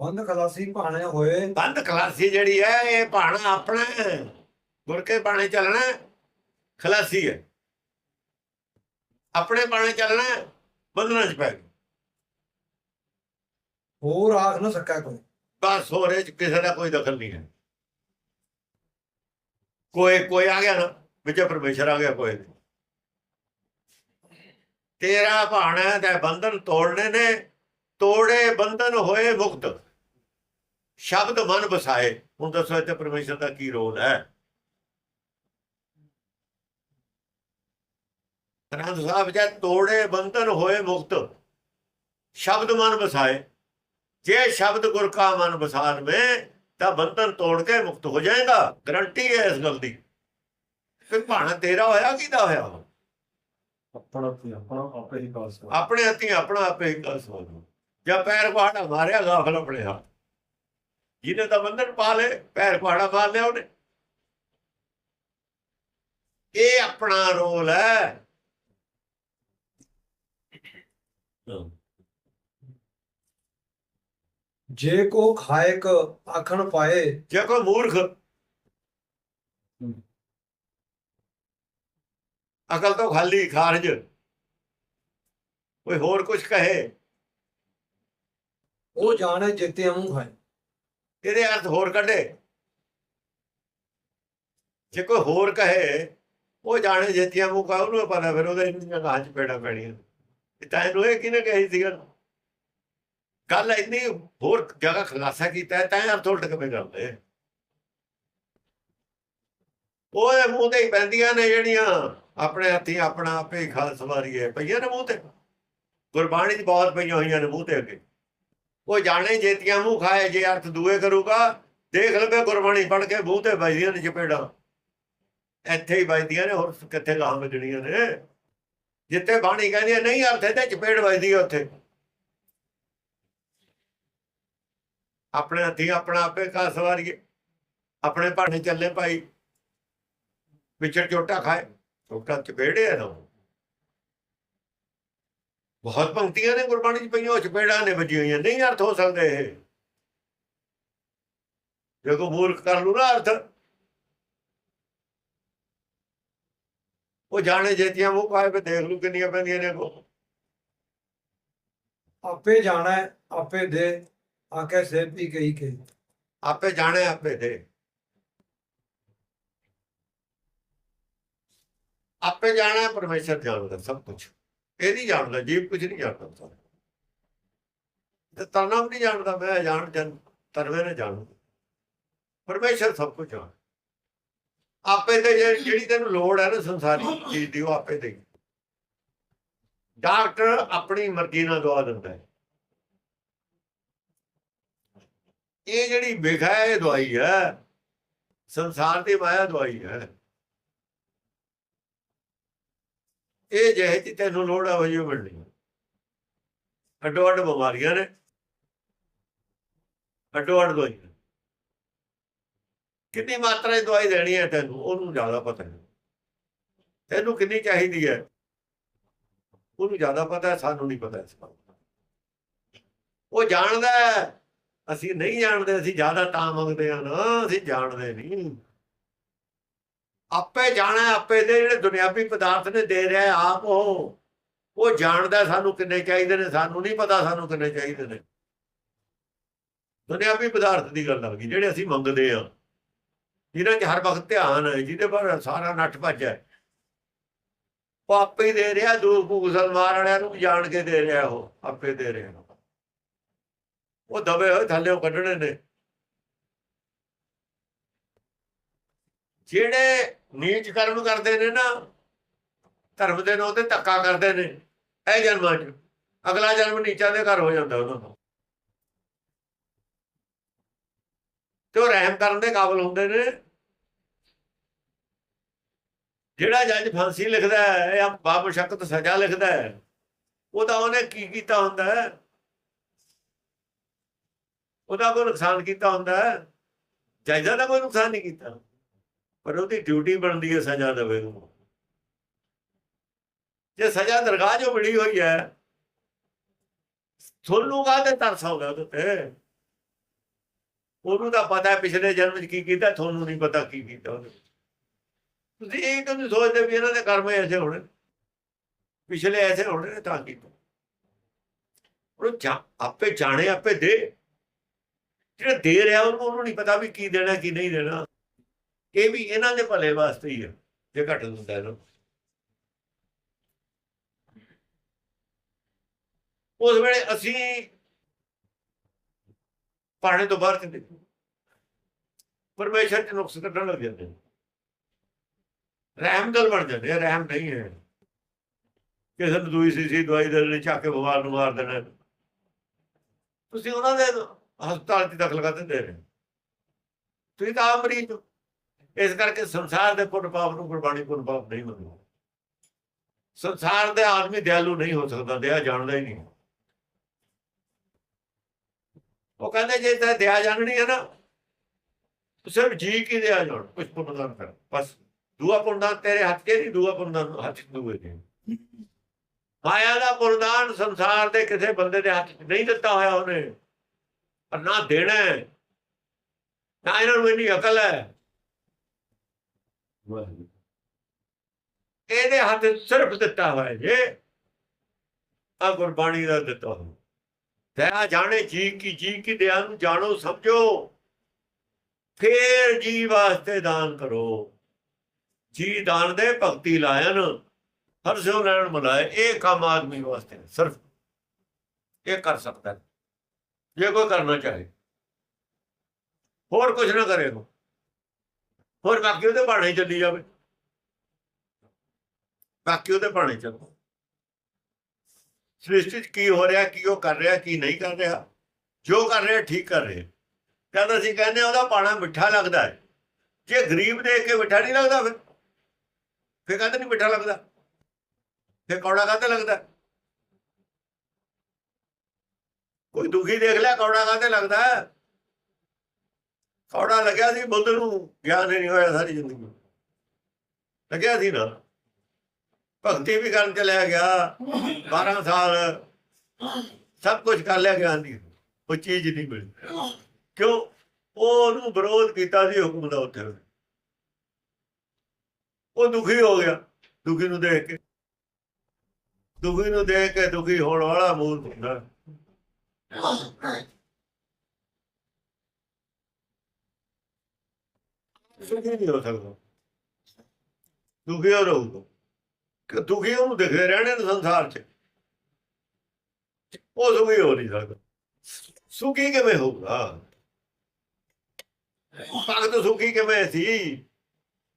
ਬੰਦ ਖਲਾਸੀ ਭਾਣੇ ਹੋਏ। ਬੰਦ ਖਲਾਸੀ ਜਿਹੜੀ ਹੈ ਇਹ ਭਾਣਾ ਆਪਣਾ। ਗੁਰ ਕੇ ਬਾਣੇ ਚੱਲਣਾ ਖਲਾਸੀ ਹੈ। ਆਪਣੇ ਬਾਣੇ ਚੱਲਣਾ ਹੈ, ਬੰਧਨਾਂ ਚ ਪੈ ਹੋਰ ਆਖ ਨਾ ਸਕਾ ਕੋਈ। ਬਸ ਹੋ ਰਹੇ ਚ ਕਿਸੇ ਦਾ ਕੋਈ ਦਖਲ ਨਹੀਂ ਹੈ। ਕੋਈ ਕੋਈ ਆ ਗਿਆ ਨਾ ਵਿੱਚ ਪਰਮੇਸ਼ਰ ਆ ਗਿਆ ਕੋਈ ਤੇਰਾ ਭਾਣਾ ਤੇ ਬੰਧਨ ਤੋੜਨੇ ਨੇ। ਤੋੜੇ ਬੰਧਨ ਹੋਏ ਮੁਕਤ। ਸ਼ਬਦ ਮਨ ਬਸਾਏ ਹੁਣ ਦੱਸੋ ਇੱਥੇ ਪਰਮੇਸ਼ਰ ਦਾ ਕੀ ਰੋਲ ਹੈ? ਅਨੰਦ ਸਾਹਿਬ ਜੀ ਤੋੜੇ ਬੰਧਨ ਹੋਏ ਮੁਕਤ। ਸ਼ਬਦ ਮਨ ਬਸਾਏ ਜੇ ਸ਼ਬਦ ਗੁਰ ਕਾ ਮਨ ਬਸਾਨ में ਤਾਂ ਬੰਧਨ ਤੋੜ ਕੇ ਮੁਕਤ ਹੋ ਜਾਏਗਾ। ਗਰੰਟੀ ਹੈ ਇਸ ਗੱਲ ਦੀ। ਫਿਰ ਭਾਣਾ ਤੇਰਾ ਹੋਇਆ ਕਿਹਦਾ ਹੋਇਆ ਆਪਣਾ ਆਪਣਾ ਆਪੇ ਹੀ ਕਾਸ ਆਪਣੇ ਹੱਥੀਂ ਆਪਣਾ ਆਪੇ ਹੀ ਕਰ ਸੋਚੋ ਜਾਂ ਪੈਰ ਕੁਹਾੜਾ ਮਾਰਿਆ ਗਾਫਲ ਆਪਣੇ ਹੱਥ। ਜਿਹਨੇ ਤਾਂ ਬੰਧਨ ਪਾ ਲੇ ਪੈਰ ਕੁਹਾੜਾ ਮਾਰ ਲਿਆ ਉਹਨੇ। ਇਹ ਆਪਣਾ ਰੋਲ ਹੈ। ਜੇ ਕੋ ਖਾਇਕ ਆਖਣ ਪਾਏ। ਜੇ ਕੋਈ ਮੂਰਖ। ਅਕਲ ਤੋਂ ਖਾਲੀ ਖਾਰਜ। ਕੋਈ ਹੋਰ ਕੁਝ ਕਹੇ। ਉਹ ਜਾਣੇ ਜਿੱਤੇ ਮੂੰਹ ਖਾਏ। ਇਹਦੇ ਅਰਥ ਹੋਰ ਕੱਢੇ। ਜੇ ਕੋਈ ਹੋਰ ਕਹੇ, ਉਹ ਜਾਣੇ ਜੇਤੀਆਂ ਮੂੰਹ ਕਾ ਉਹਨੂੰ ਪਤਾ ਫਿਰ ਉਹਦੇ ਇੰਨੀਆਂ ਗਾਂ ਚ ਪੇੜਾ ਪੈਣੀਆਂ। ਇਹ ਤਾਂ ਇਹਨੂੰ ਇਹ ਕਿਹਨੇ ਕਹੀ ਸੀ ਗੱਲ ਇੰਨੀ ਹੋਰ ਜਗ੍ਹਾ ਖੁਲਾਸਾ ਕੀਤਾ ਤਾਂ ਅਰਥ ਉਲਟ ਕਿਵੇਂ ਕਰਦੇ? ਉਹਦੇ ਮੂੰਹ ਤੇ ਹੀ ਪੈਂਦੀਆਂ ਨੇ ਜਿਹੜੀਆਂ ਆਪਣੇ ਹੱਥੀਂ ਆਪਣਾ ਆਪੇ ਹੀ ਖਾਲ ਸਵਾਰੀਏ ਪਈਆਂ ਨੇ ਮੂੰਹ ਤੇ। ਗੁਰਬਾਣੀ 'ਚ ਬਹੁਤ ਪਈਆਂ ਹੋਈਆਂ ਨੇ ਮੂੰਹ ਤੇ ਅੱਗੇ। ਉਹ ਜਾਣੇ ਜੇਤੀਆਂ, ਮੂੰਹ ਖਾਏ, ਜੇ ਅਰਥ ਦੂਏ ਕਰੂਗਾ, ਦੇਖ ਲਵੇ ਗੁਰਬਾਣੀ ਪੜ ਕੇ ਮੂੰਹ ਤੇ ਵੱਜਦੀਆਂ ਨੇ ਚਪੇੜਾਂ। ਇੱਥੇ ਹੀ ਵੱਜਦੀਆਂ ਨੇ, ਹੋਰ ਕਿੱਥੇ ਗਾਂ ਵੱਜਣੀਆਂ ਨੇ? ਜਿੱਥੇ ਬਾਣੀ ਕਹਿੰਦੀ ਹੈ, ਨਹੀਂ ਅਰਥ ਤੇ ਚਪੇੜ ਵੱਜਦੀ ਹੈ ਉੱਥੇ। ਆਪਣੇ ਹੱਥੀਂ ਆਪਣਾ ਆਪੇ ਕਾ ਸਵਾਰੀਏ। ਆਪਣੇ ਭਾਣੇ ਚੱਲੇ ਭਾਈ ਵਿਚੜ ਚੋਟਾ ਖਾਏ। ਚੋਟਾ ਚਪੇੜੇ ਨਾ ਬਹੁਤ ਪੰਕਤੀਆਂ ਨੇ ਗੁਰਬਾਣੀ ਚ ਪਈਆਂ ਉਹ ਚਪੇੜਾਂ ਨੇ ਵੱਜੀਆਂ ਹੋਈਆਂ ਨਹੀਂ ਅਰਥ ਹੋ ਸਕਦੇ ਇਹ। ਜੇ ਕੋ ਮੂਰਖ ਕਰ ਲੂ ਨਾ ਅਰਥ ਉਹ ਜਾਣੇ ਜੇਤੀਆਂ ਮੂੰਹ ਪਾਏ ਤੇ ਦੇਖ ਲੂ ਕਿੰਨੀਆਂ ਪੈਂਦੀਆਂ ਨੇ ਕੋ ਆਪੇ ਜਾਣਾ ਆਪੇ ਦੇ ਆਕੇ ਸੇਪੀ ਕਹੀ ਕੇ। ਆਪੇ ਜਾਣੇ ਆਪੇ ਦੇ। ਆਪੇ ਜਾਣਾ ਪਰਮੇਸ਼ਰ ਜਾਣਦਾ ਸਭ ਕੁਝ ਇਹ ਨਹੀਂ ਜਾਣਦਾ, ਜੀਵ ਕੁਝ ਨਹੀਂ ਜਾਣਦਾ ਸਾਰਾ। ਤੇ ਤਰਨਾ ਵੀ ਨਹੀਂ ਜਾਣਦਾ, ਮੈਂ ਜਾਣ, ਜਨ ਤਰਵੇ ਨੇ ਜਾਣੂ। ਪਰਮੇਸ਼ਰ ਸਭ ਕੁਝ ਜਾਣ। ਆਪੇ ਤੇ ਜਿਹੜੀ ਤੈਨੂੰ ਲੋੜ ਹੈ ਨਾ ਸੰਸਾਰੀ ਚੀਜ਼ ਦੀ, ਉਹ ਆਪੇ ਦੇ ਡਾਕਟਰ ਆਪਣੀ ਮਰਜ਼ੀ ਨਾਲ ਦਵਾ ਦਿੰਦਾ ਹੈ। ਇਹ ਜਿਹੜੀ ਵਿਖਾ ਹੈ ਦਵਾਈ ਹੈ, ਸੰਸਾਰ ਦੀ ਮਾਇਆ ਦਵਾਈ ਹੈ। ਇਹ ਜਿਹੇ ਚ ਤੈਨੂੰ ਲੋੜ ਆ ਵਜੋ ਮਿਲਣੀ ਅੱਡੋ ਅੱਡ ਬਿਮਾਰੀਆਂ ਨੇ। ਅੱਡੋ ਅੱਡ ਦਵਾਈਆਂ। ਕਿੰਨੀ ਮਾਤਰਾ ਦੀ ਦਵਾਈ ਦੇਣੀ ਹੈ ਤੈਨੂੰ, ਉਹਨੂੰ ਜ਼ਿਆਦਾ ਪਤਾ ਹੈ। ਤੈਨੂੰ ਕਿੰਨੀ ਚਾਹੀਦੀ ਹੈ? ਉਹਨੂੰ ਜ਼ਿਆਦਾ ਪਤਾ ਹੈ, ਸਾਨੂੰ ਨਹੀਂ ਪਤਾ ਇਸ ਬਾਰੇ ਉਹ ਜਾਣਦਾ ਅਸੀਂ ਨਹੀਂ ਜਾਣਦੇ, ਅਸੀਂ ਜ਼ਿਆਦਾ ਤਾਂ ਮੰਗਦੇ ਹਾਂ ਨਾ, ਅਸੀਂ ਜਾਣਦੇ ਨਹੀਂ। ਆਪੇ ਜਾਣਾ, ਆਪੇ ਦੇ ਜਿਹੜੇ ਦੁਨਿਆਵੀ ਪਦਾਰਥ ਨੇ ਦੇ ਰਿਹਾ ਆਪ ਉਹ। ਉਹ ਜਾਣਦਾ ਸਾਨੂੰ ਕਿੰਨੇ ਚਾਹੀਦੇ ਨੇ, ਸਾਨੂੰ ਨਹੀਂ ਪਤਾ ਸਾਨੂੰ ਕਿੰਨੇ ਚਾਹੀਦੇ ਨੇ। ਦੁਨਿਆਵੀ ਪਦਾਰਥ ਦੀ ਗੱਲ ਆ ਗਈ, ਜਿਹੜੇ ਅਸੀਂ ਮੰਗਦੇ ਆ, ਜਿਹਨਾਂ 'ਚ ਹਰ ਵਕਤ ਧਿਆਨ ਹੈ, ਜਿਹਦੇ ਪਰ ਸਾਰਾ ਨੱਠ ਭੱਜ ਹੈ। ਉਹ ਆਪੇ ਦੇ ਰਿਹਾ ਦੂਰ ਮੁਸਲਮਾਨ ਵਾਲਿਆਂ ਨੂੰ ਜਾਣ ਕੇ ਦੇ ਰਿਹਾ ਉਹ, ਆਪੇ ਦੇ ਰਿਹਾ। ਉਹ ਦਵੇ ਹੋਏ ਥੱਲੇੋਂ ਕੱਢਣੇ ਨੇ। ਜਿਹੜੇ ਨੀਚ ਕਰਮ ਕਰਦੇ ਨੇ ਨਾ, ਧਰਮ ਦੇ ਨਾਂ ਤੇ ਧੱਕਾ ਕਰਦੇ ਨੇ, ਇਹ ਜਨਮਾਂ 'ਚ। ਅਗਲਾ ਜਨਮ ਨੀਚਾਂ ਦੇ ਘਰ ਹੋ ਜਾਂਦਾ ਉਹਨਾਂ ਦਾ। ਤੇ ਉਹ ਰਹਿਮ ਕਰਨ ਦੇ ਕਾਬਲ ਹੁੰਦੇ ਨੇ। ਜਿਹੜਾ ਜੱਜ ਫਾਂਸੀ ਲਿਖਦਾ ਹੈ ਜਾਂ ਬਾਬਸ਼ਕਤ ਸਜ਼ਾ ਲਿਖਦਾ ਹੈ ਉਹਦਾ ਉਹਨੇ ਕੀ ਕੀਤਾ ਹੁੰਦਾ ਹੈ? ਉਹਦਾ ਕੋਈ ਨੁਕਸਾਨ ਕੀਤਾ ਹੁੰਦਾ ਹੈ? ਜੱਜ ਦਾ ਕੋਈ ਨੁਕਸਾਨ ਨਹੀਂ ਕੀਤਾ। ਪਰ ਉਹਦੀ ਡਿਊਟੀ ਬਣਦੀ ਹੈ ਸਜ਼ਾ ਦੇਵੇ ਨੂੰ। ਜੇ ਸਜ਼ਾ ਦਰਗਾਹ ਜੋ ਮਿਲੀ ਹੋਈ ਹੈ, ਤੁਹਾਨੂੰ ਕਾਹਦੇ ਤਰਸ ਆਉਂਦਾ ਉਹਦੇ ਤੇ ਉਹਨੂੰ ਤਾਂ ਪਤਾ ਹੈ ਪਿਛਲੇ ਜਨਮ 'ਚ ਕੀ ਕੀਤਾ, ਤੁਹਾਨੂੰ ਨਹੀਂ ਪਤਾ ਕੀ ਕੀਤਾ ਉਹਨੇ ਤੁਸੀਂ ਇਹ ਕਿਉਂ ਨਹੀਂ ਸੋਚਦੇ ਵੀ ਇਹਨਾਂ ਦੇ ਕਰਮ ਐਸੇ ਹੋਣੇ? ਪਿਛਲੇ ਐਸੇ ਹੋਣੇ ਨੇ ਤਾਂ ਕੀਤਾ? ਉਹ ਆਪੇ ਜਾਣੇ, ਆਪੇ ਦੇ। ਜਿਹੜਾ ਦੇ ਰਿਹਾ ਉਹਨੂੰ ਉਹਨੂੰ ਨਹੀਂ ਪਤਾ ਵੀ ਕੀ ਦੇਣਾ, ਕੀ ਨਹੀਂ ਦੇਣਾ। ਇਹ ਵੀ ਇਹਨਾਂ ਦੇ ਭਲੇ ਵਾਸਤੇ ਹੀ ਹੈ ਜੇ ਘਟ ਦਿੰਦਾ ਇਹਨੂੰ ਉਸ ਵੇਲੇ ਅਸੀਂ ਪਾਣੇ ਤੋਂ ਬਾਹਰ ਚਲੇ ਪਰਮੇਸ਼ਰ ਦੇ ਨੁਕਸ ਕੱਢਣ ਲੱਗ ਜਾਂਦੇ ਨੇ। ਰਹਿਮ ਦਲ ਬਣ ਜਾਂਦੇ ਆ, ਰਹਿਮ ਨਹੀਂ ਹੈ। ਕਿਸੇ ਨੂੰ ਦੂਈ ਸੀ ਸੀ ਦਵਾਈ ਦੇ ਦੇਣੀ ਚੱਕ ਕੇ ਬਿਮਾਰ ਨੂੰ ਮਾਰ ਦੇਣਾ। ਤੁਸੀਂ ਉਹਨਾਂ ਦੇ ਹਸਪਤਾਲ 'ਚ ਦਾਖਲ ਕਰ ਦਿੰਦੇ ਨੇ ਤੁਸੀਂ ਤਾਂ ਆਪ ਮਰੀਜ਼ ਹੋ। ਇਸ ਕਰਕੇ ਸੰਸਾਰ ਦੇ ਪੁੰਨ ਪਾਪ ਨੂੰ ਗੁਰਬਾਣੀ ਪੁੰਨ ਪਾਪ ਨਹੀਂ ਮੰਨਦਾ। ਸੰਸਾਰ ਦੇ ਆਦਮੀ ਦਿਆਲੂ ਨਹੀਂ ਹੋ ਸਕਦਾ ਦਇਆ ਜਾਣਦਾ ਹੀ ਨਹੀਂ। ਉਹ ਕਹਿੰਦੇ ਜੇ ਤਾਂ ਦਿਆ ਜਾਣਨੀ ਹੈ ਨਾ ਸਿਰਫ ਜੀ ਕੀ ਦਿਆ ਜਾਣ ਕੁਝ ਪੁੰਨਦਾਨ ਕਰ। ਬਸ, ਦੂਆ ਪੁੰਨਦਾਨ ਤੇਰੇ ਹੱਥ ਕੇ ਨਹੀਂ, ਦੂਆ ਪੁੰਨਦਾਨ ਹੱਥ ਦੂਏ ਦੇ। ਮਾਇਆ ਦਾ ਪੁੰਨਦਾਨ ਸੰਸਾਰ ਦੇ ਕਿਸੇ ਬੰਦੇ ਦੇ ਹੱਥ ਨਹੀਂ ਦਿੱਤਾ ਹੋਇਆ ਉਹਨੇ। ਪਰ ਨਾ ਦੇਣਾ ਨਾ ਇਹਨਾਂ ਨੂੰ ਇੰਨੀ ਅਕਲ ਹੈ। ਇਹਦੇ ਹੱਥ ਸਿਰਫ ਦਿੱਤਾ ਹੋਇਆ ਜੇ ਆ ਗੁਰਬਾਣੀ ਦਾ ਦਿੱਤਾ ਹੋਇਆ। ਦਇਆ ਜਾਣੇ ਜੀ ਕੀ ਜੀ ਕੀ ਦਇਆ ਨੂੰ ਜਾਣੋ, ਸਮਝੋ। ਫੇਰ ਜੀ ਵਾਸਤੇ ਦਾਨ ਕਰੋ। ਜੀ ਦਾਨ ਦੇ ਭਗਤੀ ਲਾਇਨ, ਹਰ ਸਿਉ ਲੈਣ ਮਲਾਏ ਇਹ ਕੰਮ ਆਦਮੀ ਵਾਸਤੇ ਸਿਰਫ। ਇਹ ਕਰ ਸਕਦਾ ਜੇ ਕੋਈ ਕਰਨਾ ਚਾਹੇ। ਹੋਰ ਕੁਝ ਨਾ ਕਰੇਗਾ ਹੋਰ ਬਾਕੀ ਉਹਦੇ ਬਾਣੇ ਚੱਲੀ ਜਾਵੇ। ਬਾਕੀ ਉਹਦੇ ਬਾਣੇ ਚੱਲੋ। ਸ੍ਰਿਸ਼ਟੀ ਕੀ ਹੋ ਰਿਹਾ, ਕੀ ਉਹ ਕਰ ਰਿਹਾ, ਕੀ ਨਹੀਂ ਕਰ ਰਿਹਾ। ਜੋ ਕਰ ਰਿਹਾ, ਠੀਕ ਕਰ ਰਿਹਾ। ਕਹਿੰਦਾ ਅਸੀਂ ਕਹਿੰਦੇ ਉਹਦਾ ਪਾਣਾ ਮਿੱਠਾ ਲੱਗਦਾ ਹੈ। ਜੇ ਗਰੀਬ ਦੇਖ ਕੇ ਮਿੱਠਾ ਨਹੀਂ ਲੱਗਦਾ ਫਿਰ? ਫਿਰ ਕਹਿੰਦੇ ਨਹੀਂ ਮਿੱਠਾ ਲੱਗਦਾ? ਫਿਰ ਕੌੜਾ ਕਹਿੰਦੇ ਲੱਗਦਾ? ਕੋਈ ਦੁਖੀ ਦੇਖ ਲਿਆ, ਕੌੜਾ ਕਹਿੰਦੇ ਲੱਗਦਾ? ਹੈ? ਲੱਗਿਆ ਸੀ ਬੁੱਧ ਨੂੰ ਗਿਆਨ ਨਹੀਂ ਹੋਇਆ ਸਾਰੀ ਜ਼ਿੰਦਗੀ। ਲੱਗਿਆ ਸੀ ਨਾ। ਭਗਤੀ ਵੀ ਕਰਨ ਚਲਿਆ ਗਿਆ 12 ਸਾਲ ਸਭ ਕੁਝ ਕਰ ਲਿਆ ਗਿਆਨ ਦੀ। ਉਹ ਚੀਜ਼ ਨਹੀਂ ਮਿਲੀ। ਕਿਉਂ? ਉਹ ਉਹਨੂੰ ਵਿਰੋਧ ਕੀਤਾ ਸੀ ਹੁਕਮ ਦਾ ਉੱਥੇ। ਉਹ ਦੁਖੀ ਹੋ ਗਿਆ। ਦੁਖੀ ਨੂੰ ਦੇਖ ਕੇ। ਦੁਖੀ ਨੂੰ ਦੇਖ ਕੇ ਦੁਖੀ ਹੋਣ ਵਾਲਾ ਮੂਲ ਹੁੰਦਾ। ਸੁਖੀ ਨਹੀਂ ਹੋ ਸਕਦਾ ਦੁਖੀ ਹੋ ਰਹੂਗਾ ਕਿ ਦੁਖੀ ਉਹਨੂੰ ਦਿਖਦੇ ਰਹਿਣੇ ਨੇ ਸੰਸਾਰ 'ਚ ਉਹ ਸੁਖੀ ਹੋ ਨਹੀਂ ਸਕਦਾ ਸੁਖੀ ਕਿਵੇਂ ਹੋਊਗਾ ਭਗਤ ਸੁਖੀ ਕਿਵੇਂ ਸੀ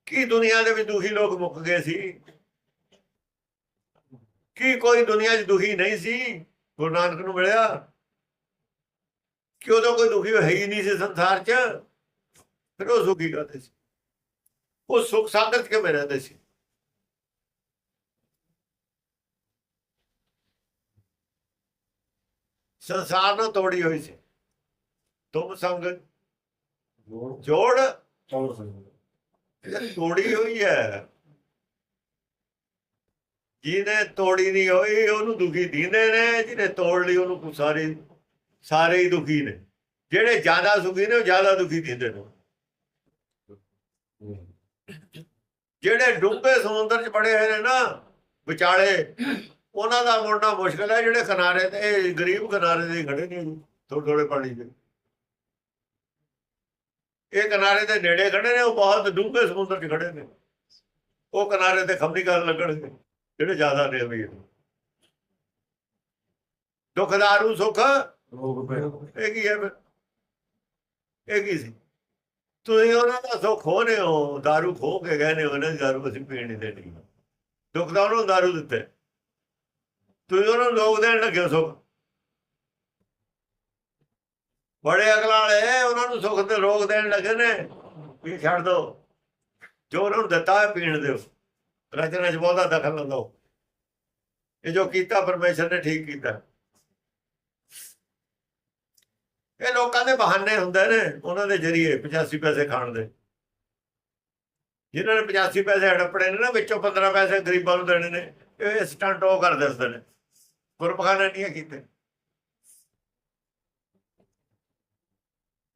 ਕੀ ਦੁਨੀਆ ਦੇ ਵਿੱਚ ਦੁਖੀ ਲੋਕ ਮੁੱਕ ਗਏ ਸੀ ਕੀ ਕੋਈ ਦੁਨੀਆ 'ਚ ਦੁਖੀ ਨਹੀਂ ਸੀ ਗੁਰੂ ਨਾਨਕ ਨੂੰ ਮਿਲਿਆ ਕਿ ਉਦੋਂ ਕੋਈ ਦੁਖੀ ਹੈ ਹੀ ਨਹੀਂ ਸੀ ਸੰਸਾਰ 'ਚ ਫਿਰ ਉਹ ਸੁਖੀ ਕਰਦੇ ਸੀ? ਉਹ ਸੁਖ ਸਾਗਰ ਕਿਵੇਂ ਰਹਿੰਦੇ ਸੀ? ਸੰਸਾਰ ਨਾਲ ਤੋੜੀ ਹੋਈ ਸੀ। ਤੁਮ ਸੰਗ ਜੋੜ। ਤੋੜੀ ਹੋਈ ਹੈ, ਜਿਹਨੇ ਤੋੜੀ ਨਹੀਂ ਹੋਈ, ਉਹਨੂੰ ਦੁਖੀ ਦੀਂਦੇ ਨੇ, ਜਿਹਨੇ ਤੋੜ ਲਈ, ਉਹਨੂੰ ਸਾਰੇ ਸਾਰੇ ਹੀ ਦੁਖੀ ਨੇ। ਜਿਹੜੇ ਜ਼ਿਆਦਾ ਸੁਖੀ ਨੇ, ਉਹ ਜ਼ਿਆਦਾ ਦੁਖੀ ਦਿੰਦੇ ਨੇ। ਜਿਹੜੇ ਡੁੱਬੇ ਸਮੁੰਦਰ 'ਚ ਪੜੇ ਹੋਏ ਨੇ ਨਾ ਵਿਚਾਲੇ ਉਹਨਾਂ ਦਾ ਮੁੜਨਾ ਮੁਸ਼ਕਲ ਹੈ ਜਿਹੜੇ ਕਿਨਾਰੇ ਤੇ ਗਰੀਬ ਕਿਨਾਰੇ ਤੇ ਹੀ ਖੜੇ ਨੇ ਥੋੜੇ ਥੋੜੇ ਪਾਣੀ 'ਚ ਇਹ ਕਿਨਾਰੇ ਦੇ ਨੇੜੇ ਖੜੇ ਨੇ ਉਹ ਬਹੁਤ ਡੂੰਘੇ ਸਮੁੰਦਰ 'ਚ ਖੜੇ ਨੇ। ਉਹ ਕਿਨਾਰੇ ਤੇ ਖੰਭੀ ਕਰਨ ਲੱਗਣਗੇ ਜਿਹੜੇ ਜ਼ਿਆਦਾ ਨੇ ਅਮੀਰ। ਦੁਖਦਾਰੂ ਸੁਖ? ਇਹ ਕੀ ਹੈ? ਇਹ ਕੀ ਸੀ? ਤੁਸੀਂ ਉਹਨਾਂ ਦਾ ਸੁੱਖ ਖੋਨੇ ਹੋ दारू ਖੋ ਕੇ ਗਏ ਨੇ ਉਹਨਾਂ ਦੀ दारू ਅਸੀਂ ਪੀਣ ਨਹੀਂ ਦੇਣੀ ਦੁੱਖ ਦਾ ਉਹਨੂੰ दारू ਦਿੱਤੇ ਤੁਸੀਂ ਉਹਨਾਂ ਨੂੰ ਲੋਕ ਦੇਣ ਲੱਗੇ ਹੋ ਸੁੱਖ ਬੜੇ ਅਗਲਾ ਵਾਲੇ ਉਹਨਾਂ ਨੂੰ ਸੁੱਖ ਤੇ ਰੋਗ ਦੇਣ ਲੱਗੇ ਨੇ ਵੀ ਛੱਡ ਦੋ ਜੋ ਉਹਨਾਂ ਨੂੰ ਦਿੱਤਾ ਹੈ ਪੀਣ ਦਿਓ ਰਚਨਾ ਚ ਬਹੁਤਾ ਦਖਲ ਨਾ ਲਓ ਇਹ ਜੋ ਕੀਤਾ ਪਰਮੇਸ਼ਰ ਨੇ ਠੀਕ ਕੀਤਾ ਇਹ ਲੋਕਾਂ ਦੇ ਬਹਾਨੇ ਹੁੰਦੇ ਨੇ, ਉਹਨਾਂ ਦੇ ਜਰੀਏ 85 ਪੈਸੇ ਖਾਣ ਦੇ। ਜਿਨ੍ਹਾਂ ਨੇ 85 ਪੈਸੇ ਹੜਪੜੇ ਨੇ ਨਾ, ਵਿੱਚੋਂ 15 ਪੈਸੇ ਗਰੀਬਾਂ ਨੂੰ ਦੇਣੇ ਨੇ, ਇਹ ਸਟੰਟ ਉਹ ਕਰ ਦੱਸਦੇ ਨੇ। ਗੁਰਪਖਾਨੇ ਨਹੀਂ ਕੀਤੇ।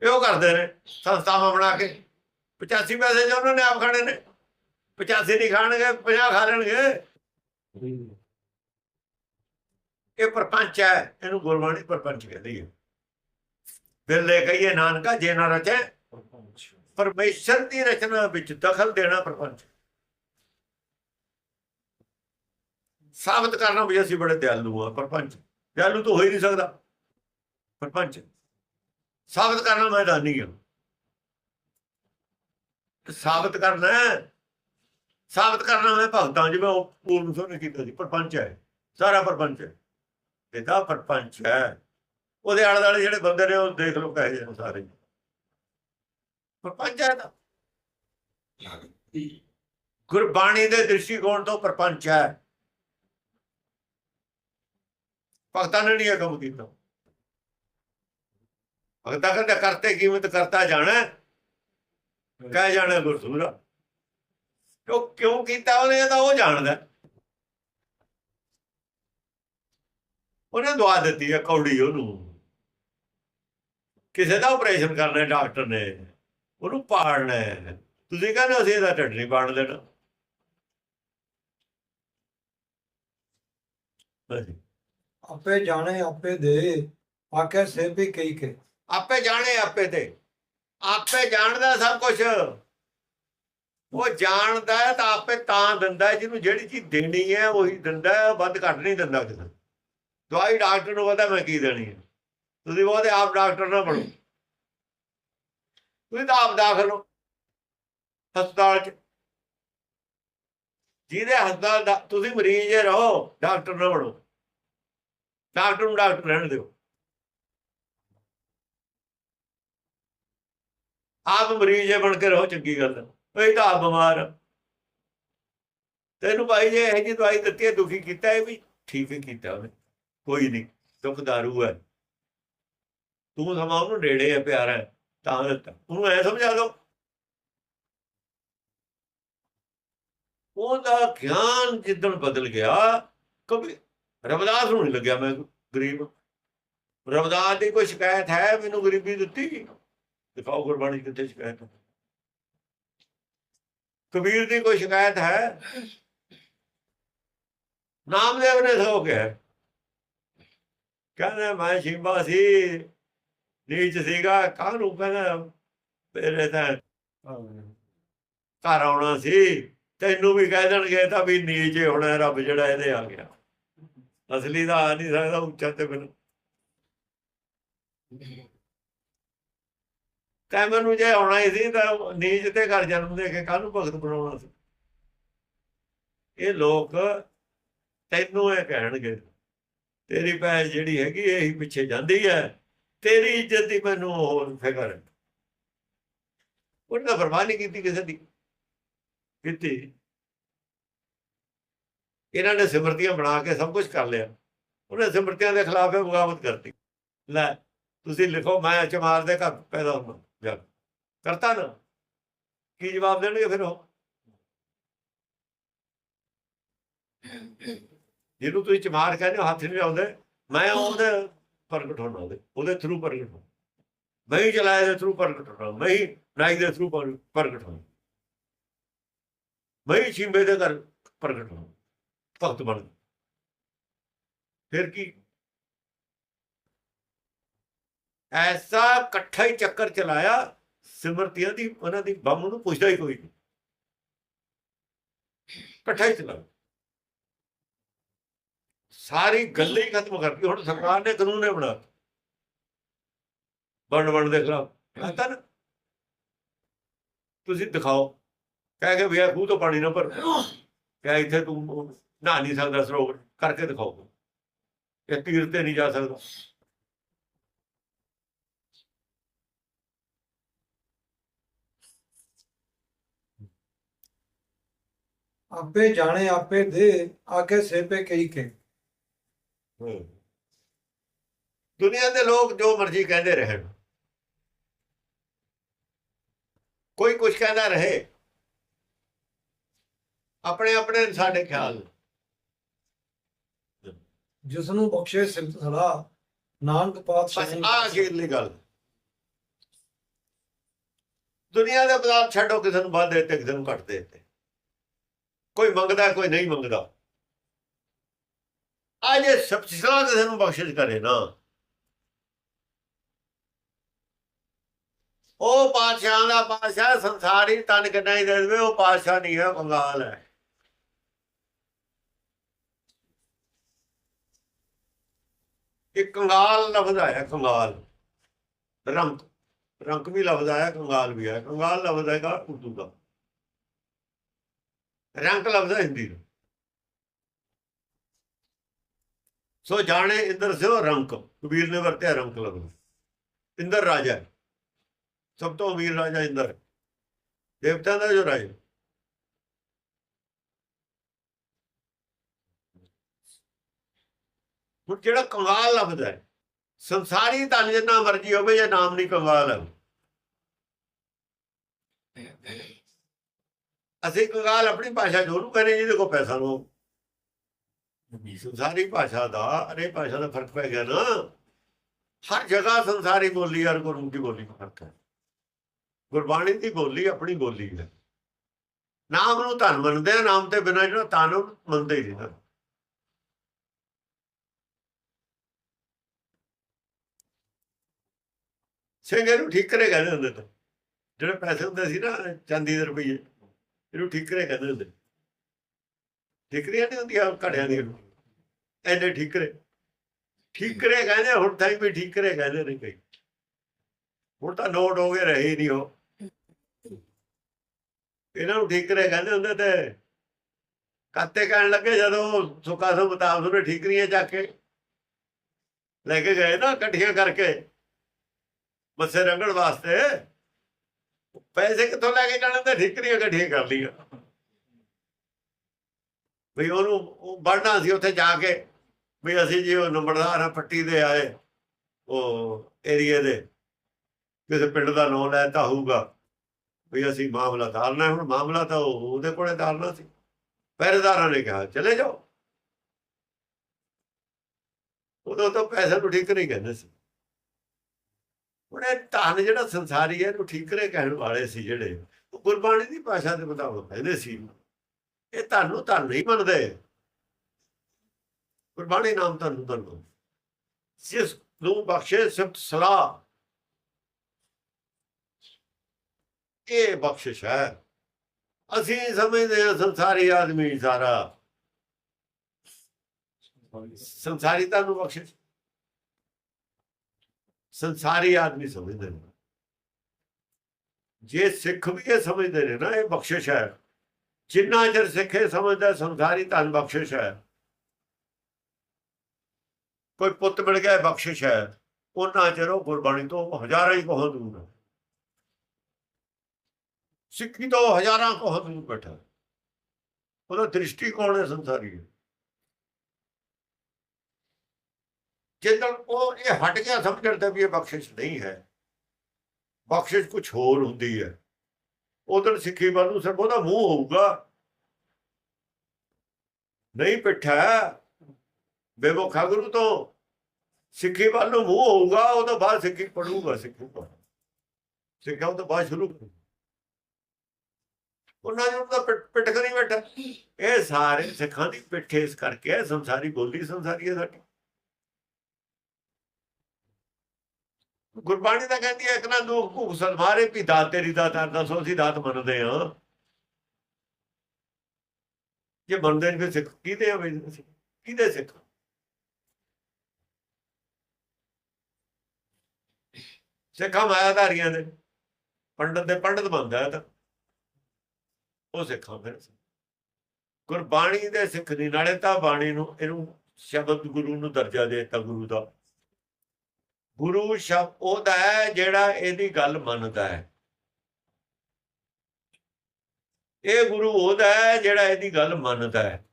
ਇਹ ਉਹ ਕਰਦੇ ਨੇ, ਸੰਸਥਾਵਾਂ ਬਣਾ ਕੇ। 85 ਪੈਸੇ ਜੋ ਉਹਨਾਂ ਨੇ ਆਪ ਖਾਣੇ ਨੇ 85 ਨਹੀਂ ਖਾਣਗੇ 50 ਖਾ ਲੈਣਗੇ। ਇਹ ਪਰਪੰਚ ਹੈ, ਇਹਨੂੰ ਗੁਰਬਾਣੀ ਪਰਪੰਚ ਕਹਿੰਦੀ ਹੈ। ਬਿਰਲੇ ਕਹੀਏ ਨਾਨਕਾ, ਜੇ ਨਾ ਰਚੇ, ਪਰਮੇਸ਼ਰ ਦੀ ਰਚਨਾ ਵਿੱਚ ਦਖਲ ਦੇਣਾ ਪ੍ਰਪੰਚ। ਸਾਬਤ ਕਰਨਾ ਵੀ ਅਸੀਂ ਬੜੇ ਦਿਆਲੂ ਆ, ਪਰਪੰਚ। ਦਿਆਲੂ ਤਾਂ ਹੋ ਹੀ ਨਹੀਂ ਸਕਦਾ। ਪਰਪੰਚ। ਸਾਬਤ ਕਰਨਾ ਮੈਂ ਦਾਨੀ ਆ ਸਾਬਤ ਕਰਨਾ ਹੈ। ਸਾਬਤ ਕਰਨਾ ਮੈਂ ਭਗਤਾਂ, ਜਿਵੇਂ ਉਹ ਪੂਰਨ ਸਿੰਘ ਕੀਤਾ ਸੀ, ਪਰਪੰਚ ਹੈ। ਸਾਰਾ ਪਰਪੰਚ ਹੈ। ਇਹਦਾ ਪਰਪੰਚ ਹੈ। ਉਹਦੇ ਆਲੇ ਦੁਆਲੇ ਜਿਹੜੇ ਬੰਦੇ ਨੇ ਉਹ ਦੇਖ ਲਓ ਕਹੇ ਜਿਹੇ ਸਾਰੇ। ਪਰਪੰਚ ਹੈ ਤਾਂ। ਗੁਰਬਾਣੀ ਦੇ ਦ੍ਰਿਸ਼ਟੀਕੋਣ ਤੋਂ ਪਰਪੰਚ ਹੈ। ਭਗਤਾਂ ਨੇ ਨਹੀਂ ਇਹ ਕੰਮ ਕੀਤਾ। ਭਗਤਾਂ ਕਹਿੰਦੇ ਕਰਤੇ ਕੀਮਤ ਕਰਤਾ ਜਾਣਾ ਕਹਿ ਜਾਣਾ ਗੁਰਸੂਰਾ। ਕਿਉਂ ਕਿਉਂ ਕੀਤਾ ਉਹਨੇ? ਤਾਂ ਉਹ ਜਾਣਦਾ ਉਹਨੇ ਦਵਾ ਦਿੱਤੀ ਹੈ ਕੌੜੀ ਉਹਨੂੰ। ਕਿਸੇ ਦਾ ਆਪਰੇਸ਼ਨ ਕਰਨਾ ਡਾਕਟਰ ਨੇ ਉਹਨੂੰ ਪਾੜਨਾ ਤੁਸੀਂ ਕਹਿੰਦੇ ਅਸੀਂ ਇਹਦਾ ਢਿੱਡ ਨਹੀਂ ਪਾੜ ਦੇਣਾ। ਆਪੇ ਜਾਣੇ ਆਪੇ ਦੇ। ਆਖੇ ਸੇ ਵੀ ਕਈ ਕੇ। ਆਪੇ ਜਾਣੇ ਆਪੇ ਤੇ ਆਪੇ ਜਾਣਦਾ ਸਭ ਕੁਝ ਉਹ ਜਾਣਦਾ ਹੈ ਤਾਂ ਆਪੇ ਤਾਂ ਦਿੰਦਾ ਜਿਹਨੂੰ ਜਿਹੜੀ ਚੀਜ਼ ਦੇਣੀ ਹੈ ਉਹੀ ਦਿੰਦਾ ਵੱਧ ਘੱਟ ਨਹੀਂ ਦਿੰਦਾ ਕਿਸੇ। ਦਵਾਈ ਡਾਕਟਰ ਨੂੰ ਪਤਾ ਮੈਂ ਕੀ ਦੇਣੀ ਹੈ। ਤੁਸੀਂ ਉਹਦੇ ਆਪ ਡਾਕਟਰ ਨਾ ਬਣੋ। ਤੁਸੀਂ ਤਾਂ ਆਪ ਦਾਖਲ ਹੋ ਹਸਪਤਾਲ 'ਚ। ਜਿਹਦੇ ਹਸਪਤਾਲ ਦਾ ਤੁਸੀਂ ਮਰੀਜ਼ ਹੀ ਰਹੋ, ਡਾਕਟਰ ਨਾ ਬਣੋ। ਡਾਕਟਰ ਨੂੰ ਡਾਕਟਰ ਰਹਿਣ ਦਿਓ। ਆਪ ਮਰੀਜ਼ ਹੈ ਬਣ ਕੇ ਰਹੋ, ਚੰਗੀ ਗੱਲ ਹੈ ਇਹ ਤਾਂ ਆਪ ਬਿਮਾਰ ਆ। ਤੈਨੂੰ ਭਾਈ ਜੇ ਇਹ ਜੀ ਦਵਾਈ ਦਿੱਤੀ ਹੈ, ਦੁਖੀ ਕੀਤਾ ਇਹ ਵੀ? ਠੀਕ ਹੀ ਕੀਤਾ ਉਹਨੇ। ਕੋਈ ਨਹੀਂ, ਦੁੱਖ ਦਾਰੂ ਹੈ। ਤੂੰ ਸਮਾਂ ਉਹਨੂੰ ਨੇੜੇ ਹੈ ਪਿਆਰਾ ਹੈ ਤਾਂ ਦਿੱਤਾ। ਉਹਨੂੰ ਐ ਸਮਝਾ ਦੋ। ਉਹਦਾ ਗਿਆਨ ਜਿੱਦਣ ਬਦਲ ਗਿਆ, ਕਬੀ ਰਵਦਾਸ ਨੂੰ ਨਹੀਂ ਲੱਗਿਆ ਮੈਂ ਗਰੀਬ ਰਵਦਾਸ ਦੀ ਕੋਈ ਸ਼ਿਕਾਇਤ ਹੈ? ਮੈਨੂੰ ਗਰੀਬੀ ਦਿੱਤੀ। ਦਿਖਾਓ ਗੁਰਬਾਣੀ ਕਿੱਥੇ ਸ਼ਿਕਾਇਤ ਹੈ। ਕਬੀਰ ਦੀ ਕੋਈ ਸ਼ਿਕਾਇਤ ਹੈ? ਨਾਮਦੇਵ ਨੇ ਸੋ ਗਿਆ ਕਹਿੰਦਾ, ਮੈਂ ਸ਼ਿੰਬਾ ਸੀ। ਨੀਚ ਸੀਗਾ ਕਾਹਨੂੰ ਕਹਿੰਦਾ ਮੇਰੇ ਤਾਂ ਘਰ ਆਉਣਾ ਸੀ ਤੈਨੂੰ ਵੀ ਕਹਿ ਦੇਣਗੇ ਤਾਂ ਵੀ ਨੀਚੇ ਹੋਣਾ ਰੱਬ ਜਿਹੜਾ ਇਹਦੇ ਆ ਗਿਆ ਅਸਲੀ ਦਾ ਆ ਨਹੀਂ ਸਕਦਾ ਉੱਚਾ ਤੇ ਮੈਨੂੰ ਕੈਮਰ ਨੂੰ ਜੇ ਆਉਣਾ ਹੀ ਸੀ ਤਾਂ ਨੀਚ ਤੇ ਘਰ ਜਨਮ ਦੇ ਕੇ ਕਾਹਨੂੰ ਭਗਤ ਬਣਾਉਣਾ ਸੀ ਇਹ ਲੋਕ ਤੈਨੂੰ ਇਹ ਕਹਿਣਗੇ ਤੇਰੀ ਪੈ ਜਿਹੜੀ ਹੈਗੀ ਇਹੀ ਪਿੱਛੇ ਜਾਂਦੀ ਹੈ ਤੇਰੀ ਇੱਜ਼ਤ ਦੀ ਮੈਨੂੰ ਹੋਰ ਫਿਕਰ ਹੈ। ਉਹਨੇ ਤਾਂ ਕੀਤੀ ਕਿਸੇ ਦੀ। ਕੀਤੀ। ਇਹਨਾਂ ਨੇ ਸਿਮਰਤੀਆਂ ਬਣਾ ਕੇ ਸਭ ਕੁਝ ਕਰ ਲਿਆ। ਉਹਨੇ ਸਿਮਰਤੀਆਂ ਦੇ ਖਿਲਾਫ ਬਗਾਵਤ ਕਰਤੀ। ਲੈ, ਤੁਸੀਂ ਲਿਖੋ, ਮੈਂ ਚਮਾਰ ਦੇ ਘਰ ਪੈਦਾ ਹੋਣਾ ਜਾ। ਕਰਤਾ ਨਾ। ਕੀ ਜਵਾਬ ਦੇਣਗੇ ਫਿਰ ਉਹ? ਜਿਹਨੂੰ ਤੁਸੀਂ ਚਮਾਰ ਕਹਿੰਦੇ ਹੋ, ਹੱਥ ਨਹੀਂ ਲਾਉਂਦੇ, ਮੈਂ ਉਹਦੇ ਪ੍ਰਗਟ ਹੋਣਾ ਉਹਦੇ ਉਹਦੇ ਥਰੂ ਪ੍ਰਗਟ ਹੋਣਾ। ਮੈਂ ਚਲਾਇਆ ਦੇ ਥਰੂ ਪ੍ਰਗਟ ਹੋਣਾ, ਮੈਂ ਨਾਈ ਦੇ ਥਰੂ ਪ੍ਰਗਟ ਹੋਣਾ। ਮੈਂ ਹੀ ਦੇ ਘਰ ਪ੍ਰਗਟ ਹੋਣਾ, ਭਗਤ ਬਣ ਗਿਆ। ਫਿਰ ਕੀ? ਐਸਾ ਇਕੱਠਾ ਹੀ ਚੱਕਰ ਚਲਾਇਆ, ਸਿਮਰਤੀਆਂ ਦੀ, ਉਹਨਾਂ ਦੀ ਬੰਮ ਨੂੰ ਪੁੱਛਦਾ ਹੀ ਕੋਈ ਨਹੀਂ ਇਕੱਠਾ ਹੀ ਚਲਾਇਆ। ਸਾਰੀ ਗੱਲ ਹੀ ਖਤਮ ਕਰਤੀ ਹੁਣ ਸਰਕਾਰ ਨੇ ਕਾਨੂੰਨ ਨੇ ਬਣਾ ਬਣ ਬਣ ਦੇ ਖਿਲਾਫ। ਕਹਤਾ ਨਾ ਤੁਸੀਂ ਦਿਖਾਓ। ਕਹਿ ਕੇ ਵੀ ਖੂਹ ਤੋਂ ਪਾਣੀ ਨਾ ਭਰ। ਕਹਿ ਇੱਥੇ ਤੂੰ ਨਹਾ ਨਹੀਂ ਸਕਦਾ ਸਰੋਵਰ ਕਰਕੇ ਦਿਖਾਓ। ਇਹ ਤੀਰ ਤੇ ਨਹੀਂ ਜਾ ਸਕਦਾ। ਆਪੇ ਜਾਣੇ, ਆਪੇ ਦੇ। ਆਖੇ ਸੇ ਪੇ ਕਈ ਕੇ ਦੁਨੀਆ ਦੇ ਲੋਕ ਜੋ ਮਰਜ਼ੀ ਕਹਿੰਦੇ ਰਹਿਣ। ਕੋਈ ਕੁਝ ਕਹਿੰਦਾ ਰਹੇ। ਆਪਣੇ ਆਪਣੇ ਸਾਡੇ ਖਿਆਲ। ਜਿਸ ਨੂੰ ਬਖਸ਼ੇ ਸਿਲਸਿਲਾ ਨਾਨਕ ਪਾਤਸ਼ਾਹ ਬਸ ਆ ਅਖੀਰਲੀ ਗੱਲ। ਦੁਨੀਆ ਦੇ ਪਦਾਰਥ ਛੱਡੋ ਕਿਸੇ ਨੂੰ ਵੱਧ ਦੇ ਤੇ ਕਿਸੇ ਨੂੰ ਘੱਟ ਦੇ ਤੇ ਕੋਈ ਮੰਗਦਾ ਕੋਈ ਨਹੀਂ ਮੰਗਦਾ। ਅੱਜ ਇਹ ਸਭ ਕਿਸੇ ਨੂੰ ਬਖਸ਼ਿਸ਼ ਕਰੇ ਨਾ। ਉਹ ਪਾਤਸ਼ਾਹ ਦਾ ਪਾਤਸ਼ਾਹ, ਸੰਸਾਰੀ ਤਨ ਕਿੰਨਾ ਹੀ ਦੇ ਦੇਵੇ, ਉਹ ਪਾਤਸ਼ਾਹ ਨਹੀਂ ਹੈ ਕੰਗਾਲ ਹੈ। ਇਹ ਕੰਗਾਲ ਲਫ਼ਜ਼ ਆਇਆ, ਕੰਗਾਲ। ਰੰਕ ਰੰਗ ਵੀ ਲਫ਼ਜ਼ ਆਇਆ, ਕੰਗਾਲ ਵੀ ਆਇਆ। ਕੰਗਾਲ ਲਫ਼ਜ਼ ਹੈਗਾ ਉਰਦੂ ਦਾ। ਰੰਕ ਲਫ਼ਜ਼ ਹੈ ਹਿੰਦੀ ਦਾ। ਸੋ ਜਾਣੇ ਇੰਦਰ ਸਿਓ ਰੰਕ ਕਬੀਰ ਨੇ ਵਰਤਿਆ ਰੰਕ ਲਫ਼ਜ਼ ਇੰਦਰ ਰਾਜਾ। ਸਭ ਤੋਂ ਅਮੀਰ ਰਾਜਾ ਇੰਦਰ ਹੈ। ਦੇਵਤਿਆਂ ਦਾ ਜੋ ਰਾਜਾ ਹੁਣ ਜਿਹੜਾ ਕੰਗਾਲ ਲਫ਼ਜ਼ ਹੈ ਸੰਸਾਰੀ ਧਨ ਜਿੰਨਾ ਮਰਜ਼ੀ ਹੋਵੇ ਜੇ ਨਾਮ ਨਹੀਂ ਕੰਗਾਲ ਹੈ ਅਸੀਂ ਕੰਗਾਲ ਆਪਣੀ ਭਾਸ਼ਾ ਉਹਨੂੰ ਕਹਿੰਦੇ ਜਿਹਦੇ ਕੋਲ ਪੈਸਾ ਨੂੰ ਸੰਸਾਰੀ ਭਾਸ਼ਾ ਦਾ, ਅਰੇ ਭਾਸ਼ਾ ਦਾ ਫ਼ਰਕ ਪੈ ਗਿਆ ਨਾ। ਹਰ ਜਗ੍ਹਾ ਸੰਸਾਰੀ ਬੋਲੀ ਔਰ ਗੁਰੂ ਦੀ ਬੋਲੀ ਦਾ ਫ਼ਰਕ ਹੈ। ਗੁਰਬਾਣੀ ਦੀ ਬੋਲੀ ਆਪਣੀ ਬੋਲੀ ਹੈ। ਨਾਮ ਨੂੰ ਧਨ ਮੰਨਦੇ ਆ, ਨਾਮ ਤੇ ਬਿਨਾਂ ਜਿਹੜਾ ਧਨ ਉਹਨੂੰ ਮੰਨਦੇ ਹੀ ਨਹੀਂ ਨਾ। ਸਿੰਘ ਇਹਨੂੰ ਠੀਕਰੇ ਕਹਿੰਦੇ ਹੁੰਦੇ ਜਿਹੜੇ ਪੈਸੇ ਹੁੰਦੇ ਸੀ ਨਾ, ਚਾਂਦੀ ਦੇ ਰੁਪਈਏ, ਇਹਨੂੰ ਠੀਕ ਠੀਕਰੇ ਕਹਿੰਦੇ ਹੁੰਦੇ। ਠੀਕਰੀਆਂ ਨਹੀਂ ਹੁੰਦੀਆਂ ਘੜਿਆਂ ਦੀਆਂ ਐਨੇ ਠੀਕਰੇ। ਠੀਕਰੇ ਕਹਿੰਦੇ ਹੁਣ ਤਾਂ ਵੀ ਠੀਕਰੇ ਕਹਿੰਦੇ ਨੇ ਕਈ। ਹੁਣ ਤਾਂ ਨੋਟ ਹੋ ਗਏ, ਰਹੇ ਨਹੀਂ ਉਹ। ਇਹਨਾਂ ਨੂੰ ਠੀਕਰੇ ਕਹਿੰਦੇ ਹੁੰਦੇ ਤੇ ਕਾਤੇ ਕਹਿਣ ਲੱਗੇ ਜਦੋਂ ਸੁੱਕਾ ਸੋ ਬਤਾਬ ਉਹਨੇ ਠੀਕਰੀਆਂ ਚੱਕ ਕੇ ਲੈ ਕੇ ਗਏ ਨਾ ਇਕੱਠੀਆਂ ਕਰਕੇ ਮੱਸੇ ਰੰਗਣ ਵਾਸਤੇ। ਪੈਸੇ ਕਿੱਥੋਂ ਲੈ ਕੇ ਜਾਣੇ ਤੇ ਠੀਕਰੀਆਂ ਇਕੱਠੀਆਂ ਕਰ ਲਈਆਂ। ਵੀ ਉਹਨੂੰ ਉਹ ਵੜਨਾ ਸੀ ਉੱਥੇ ਜਾ ਕੇ, ਵੀ ਅਸੀਂ ਜੀ ਉਹ ਨੰਬਰਦਾਰ ਆ, ਪੱਟੀ ਦੇ ਆਏ, ਉਹ ਏਰੀਏ ਦੇ। ਕਿਸੇ ਪਿੰਡ ਦਾ ਨਾਂ ਲੈਤਾ ਹੋਊਗਾ। ਵੀ ਅਸੀਂ ਮਾਮਲਾ ਧਾਰਨਾ, ਹੁਣ ਮਾਮਲਾ ਤਾਂ ਉਹਦੇ ਕੋਲੇ ਧਾਰਨਾ ਸੀ। ਪਹਿਰੇਦਾਰਾਂ ਨੇ ਕਿਹਾ, ਚਲੇ ਜਾਓ। ਉਦੋਂ ਤਾਂ ਪੈਸੇ ਨੂੰ ਠੀਕ ਨਹੀਂ ਕਹਿੰਦੇ ਸੀ। ਹੁਣ ਇਹ ਧਨ ਜਿਹੜਾ ਸੰਸਾਰੀ ਹੈ, ਇਹਨੂੰ ਠੀਕਰੇ ਕਹਿਣ ਵਾਲੇ ਸੀ ਜਿਹੜੇ। ਉਹ ਗੁਰਬਾਣੀ ਦੀ ਭਾਸ਼ਾ ਦੇ ਮੁਤਾਬਕ ਕਹਿੰਦੇ ਸੀ। ਇਹ ਤੁਹਾਨੂੰ ਧਨ ਨਹੀਂ ਮੰਨਦੇ। ਗੁਰਬਾਣੀ ਨਾਮ ਤੁਹਾਨੂੰ ਧਨ ਜਿਸ ਨੂੰ ਬਖਸ਼ੇ, ਸਿਫਤ, ਸਲਾਹ। ਇਹ ਬਖਸ਼ਿਸ਼ ਹੈ। ਅਸੀਂ ਸਮਝਦੇ ਹਾਂ ਸੰਸਾਰੀ ਆਦਮੀ ਸਾਰਾ। ਸੰਸਾਰੀ ਤੁਹਾਨੂੰ ਬਖਸ਼ਿਸ਼। ਸੰਸਾਰੀ ਆਦਮੀ ਸਮਝਦੇ ਨੇ। ਜੇ ਸਿੱਖ ਵੀ ਇਹ ਸਮਝਦੇ ਨੇ ਨਾ, ਇਹ ਬਖਸ਼ਿਸ਼ ਹੈ। ਜਿੰਨਾ ਚਿਰ ਸਿੱਖੇ ਸਮਝਦਾ, ਸੰਸਾਰੀ ਧਨ ਬਖਸ਼ਿਸ਼ ਹੈ। ਕੋਈ ਪੁੱਤ ਮਿਲ ਗਿਆ, ਬਖਸ਼ਿਸ਼ ਹੈ। ਉਹਨਾਂ ਚਿਰ ਉਹ ਗੁਰਬਾਣੀ ਤੋਂ ਹਜ਼ਾਰਾਂ ਹੀ ਕੋਹ ਦੂਰ ਹੈ। ਸਿੱਖੀ ਤੋਂ ਹਜ਼ਾਰਾਂ ਕੋਹ ਦੂਰ ਬੈਠਾ ਹੈ। ਉਹਦਾ ਦ੍ਰਿਸ਼ਟੀਕੋਣ ਹੈ ਸੰਸਾਰੀ? ਹੈ ਜਦੋਂ ਉਹ ਇਹ ਹਟ ਗਿਆ, ਸਮਝਣ ਤੇ ਵੀ ਇਹ ਬਖਸ਼ਿਸ਼ ਨਹੀਂ ਹੈ। ਬਖਸ਼ਿਸ਼ ਕੁਝ ਹੋਰ ਹੁੰਦੀ ਹੈ। ਉਧਰ ਸਿੱਖੀ ਵੱਲ ਨੂੰ ਸਿਰਫ ਉਹਦਾ ਮੂੰਹ ਹੋਊਗਾ। ਨਹੀਂ ਪਿੱਠਾ ਬੇਵਖਾ ਗੁਰੂ ਤੋਂ ਸਿੱਖੀ ਵੱਲ ਨੂੰ ਮੂੰਹ ਹੋਊਗਾ ਉਹ ਤੋਂ ਬਾਅਦ ਸਿੱਖੀ ਪੜੂਗਾ ਸਿੱਖੂ ਸਿੱਖਿਆ ਉਹ ਤੋਂ ਬਾਅਦ ਸ਼ੁਰੂ ਕਰੂਗਾ। ਉਹਨਾਂ ਨੂੰ ਤਾਂ ਪਿੱਠ ਪਿੱਠ ਕਰੀ ਬੈਠਾ। ਇਹ ਸਾਰੇ ਸਿੱਖਾਂ ਦੀ ਪਿੱਠ ਇਸ ਕਰਕੇ ਹੈ, ਸੰਸਾਰੀ ਬੋਲੀ ਸੰਸਾਰੀ ਹੈ ਸਾਡੀ। ਗੁਰਬਾਣੀ ਤਾਂ ਕਹਿੰਦੀ ਹੈ, ਇੱਕ ਨਾ ਦੁੱਖ ਭੁੱਖ ਸਦਮਾਰੇ ਵੀ ਦਾਤ ਤੇਰੀ ਦਾਤਾਰ ਦੱਸੋ ਅਸੀਂ ਦਾਤ ਮੰਨਦੇ ਹਾਂ। ਜੇ ਮੰਨਦੇ ਨਹੀਂ ਫਿਰ ਸਿੱਖ ਕਿਹਦੇ ਆ ਬਈ ਅਸੀਂ? ਕਿਹਦੇ ਸਿੱਖ? ਸਿੱਖਾਂ ਮਾਇਆਧਾਰੀਆਂ ਦੇ, ਪੰਡਤ ਦੇ ਪੰਡਤ ਬੰਦਾ ਤਾਂ। ਉਹ ਸਿੱਖਾਂ ਫਿਰ। ਗੁਰਬਾਣੀ ਦੇ ਸਿੱਖ ਦੀ, ਨਾਲੇ ਤਾਂ ਬਾਣੀ ਨੂੰ, ਇਹਨੂੰ ਸ਼ਬਦ ਗੁਰੂ ਨੂੰ ਦਰਜਾ ਦੇ ਦਿੱਤਾ ਗੁਰੂ ਦਾ। ਗੁਰੂ ਸ਼ਬਦ ਉਹਦਾ ਹੈ ਜਿਹੜਾ ਇਹਦੀ ਗੱਲ ਮੰਨਦਾ ਹੈ। ਇਹ ਗੁਰੂ ਉਹਦਾ ਹੈ ਜਿਹੜਾ ਇਹਦੀ ਗੱਲ ਮੰਨਦਾ ਹੈ।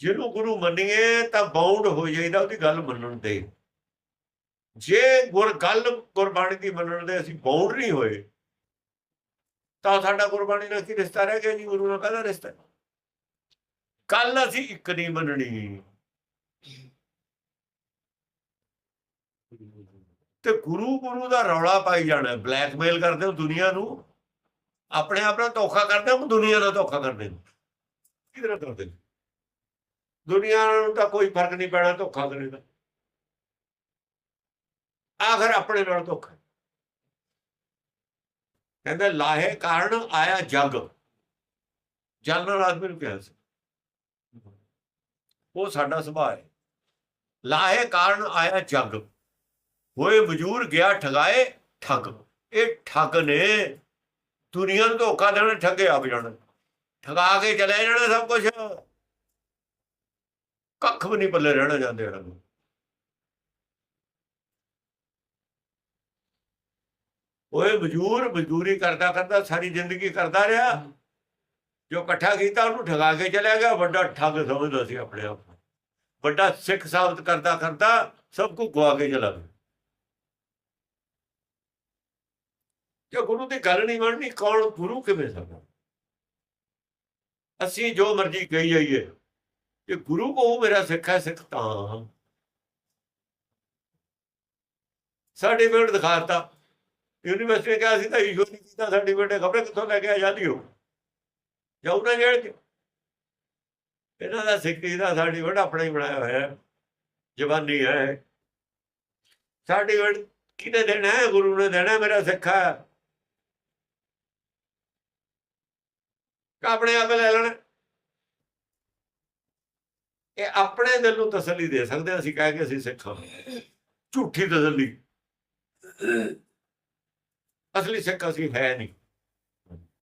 ਜਿਹਨੂੰ ਗੁਰੂ ਮੰਨੀਏ ਤਾਂ ਬਾਉਂਡ ਹੋ ਜਾਈਦਾ ਉਹਦੀ ਗੱਲ ਮੰਨਣ ਤੇ। ਜੇ ਗੁਰ ਗੱਲ ਗੁਰਬਾਣੀ ਦੀ ਮੰਨਣ ਦੇ ਅਸੀਂ ਬਾਉਂਡ ਨਹੀਂ ਹੋਏ, ਤਾਂ ਸਾਡਾ ਗੁਰਬਾਣੀ ਨਾਲ ਕੀ ਰਿਸ਼ਤਾ ਰਹਿ ਗਿਆ ਜੀ? ਗੁਰੂ ਨਾਲ ਕਾਹਦਾ ਰਿਸ਼ਤਾ? ਕੱਲ ਅਸੀਂ ਇੱਕ ਨਹੀਂ ਮੰਨਣੀ। ਤੇ ਗੁਰੂ ਗੁਰੂ ਦਾ ਰੌਲਾ ਪਾਈ ਜਾਣਾ, ਬਲੈਕਮੇਲ ਕਰਦੇ ਹੋ ਦੁਨੀਆ ਨੂੰ, ਆਪਣੇ ਆਪ ਨਾਲ ਧੋਖਾ ਕਰਦੇ ਹੋ ਦੁਨੀਆ ਨਾਲ ਧੋਖਾ ਕਰਦੇ ਹੋ? ਕਿਹਦੇ ਨਾਲ ਕਰਦੇ ਨੇ? ਦੁਨੀਆ ਨੂੰ ਤਾਂ ਕੋਈ ਫ਼ਰਕ ਨਹੀਂ ਪੈਣਾ ਧੋਖਾ ਕਰੇ ਦਾ। ਆਖਰ ਆਪਣੇ ਨਾਲ ਧੋਖਾ। ਕਹਿੰਦਾ, ਲਾਹੇ ਕਾਰਨ ਆਇਆ ਜਗ। ਜਨਰਲ ਆਦਮੀ ਨੂੰ ਕਿਹਾ ਸੀ। ਉਹ ਸਾਡਾ ਸੁਭਾਅ ਹੈ। ਲਾਹੇ ਕਾਰਨ ਆਇਆ ਜਗ। ਹੋਏ ਮਜੂਰ ਗਿਆ ਠਗਾਏ ਠੱਗ। ਇਹ ਠੱਗ ਨੇ ਦੁਨੀਆ ਨੂੰ ਧੋਖਾ ਦੇਣਾ ਠੱਗੇ ਆਪ ਜਾਣ। ਠਗਾ ਕੇ ਚਲੇ ਜਾਣਾ ਸਭ ਕੁਝ ਕੱਖ ਵੀ ਨਹੀਂ ਪੱਲੇ ਰਹਿਣਾ ਜਾਂਦੇ ਇਹਨਾਂ ਨੂੰ। ਓਏ ਮਜੂਰ ਮਜ਼ਦੂਰੀ ਕਰਦਾ ਕਰਦਾ ਸਾਰੀ ਜ਼ਿੰਦਗੀ ਕਰਦਾ ਰਿਹਾ। ਜੋ ਇਕੱਠਾ ਕੀਤਾ ਉਹਨੂੰ ਠਗਾ ਕੇ ਚਲਿਆ ਗਿਆ। ਵੱਡਾ ਠੱਗ ਸਮਝਦਾ ਸੀ ਆਪਣੇ ਆਪ ਨੂੰ। ਵੱਡਾ ਸਿੱਖ ਸਾਬਤ ਕਰਦਾ ਕਰਦਾ ਸਭ ਕੁਝ ਗਵਾ ਕੇ ਚਲਾ ਗਿਆ। ਜੇ ਗੁਰੂ ਦੀ ਗੱਲ ਨਹੀਂ ਮੰਨਣੀ? ਕੌਣ ਗੁਰੂ ਕਿਵੇਂ ਸਕਦਾ? ਅਸੀਂ ਜੋ ਮਰਜ਼ੀ ਕਹੀ ਜਾਈਏ ਕਿ ਗੁਰੂ ਕੋ ਮੇਰਾ ਸਿੱਖ ਹੈ ਸਿੱਖ ਤਾਂ। ਸਰਟੀਫਿਕੇਟ ਦਿਖਾਤਾ। ਯੂਨੀਵਰਸਿਟੀ ਨੇ ਕਿਹਾ ਸੀ ਤਾਂ ਈਸ਼ੋ ਨਹੀਂ ਕੀਤਾ ਸਰਟੀਫਿਕੇਟ ਖਬਰੇ ਕਿੱਥੋਂ ਲੈ ਕੇ ਆਜ਼ਾਦੀ ਹੋ? ਜਾਉ ਨਾ ਜੇਲ੍ਹ ਚ ਇਹਨਾਂ ਦਾ ਸਿੱਖੀ ਦਾ ਸਰਟੀਫਿਕੇਟ ਆਪਣਾ ਹੀ ਬਣਾਇਆ ਹੋਇਆ ਹੈ ਜ਼ਬਾਨੀ ਹੈ। ਸਰਟੀਫਿਕੇਟ ਕਿਹਨੇ ਦੇਣਾ ਹੈ? ਗੁਰੂ ਨੇ ਦੇਣਾ ਮੇਰਾ ਸਿੱਖ ਆਪਣੇ ਆਪ ਲੈ ਲੈਣਾ। ਇਹ ਆਪਣੇ ਦਿਲ ਨੂੰ ਤਸੱਲੀ ਦੇ ਸਕਦੇ ਅਸੀਂ ਕਹਿ ਕੇ ਅਸੀਂ ਸਿੱਖਾਂ ਝੂਠੀ ਤਸੱਲੀ। ਅਸਲੀ ਸਿੱਖ ਅਸੀਂ ਹੈ ਨਹੀਂ।